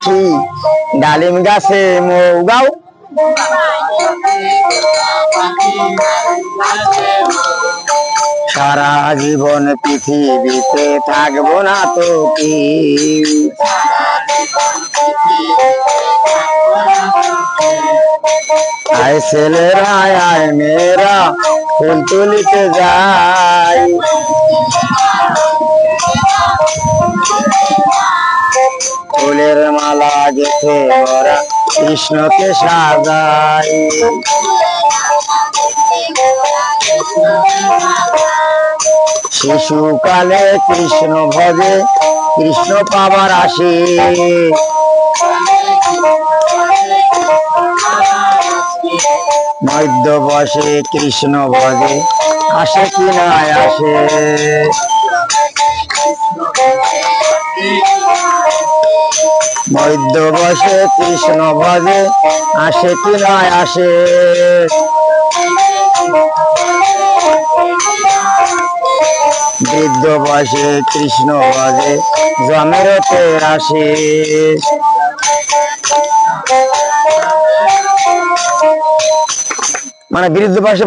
কি ডালিম গাছে মৌগাও সারা জীবন পৃথিবীতে থাকব না তো কি? ছেলেরা, আয় মেয়েরা, ফুল তুলিতে যাই। গেথে ওরা কৃষ্ণকে সাজাই। শিশুকালে কৃষ্ণ ভজে, কৃষ্ণ পাবার আসে। মধ্য বসে কৃষ্ণ ভজে, আসে কি না আসে। মধ্য বসে কৃষ্ণ ভজে, আসে কি নয় আসে। বৃদ্ধ বসে কৃষ্ণ ভজে জমেরতে আসে। মানে বৃদ্ধ বসে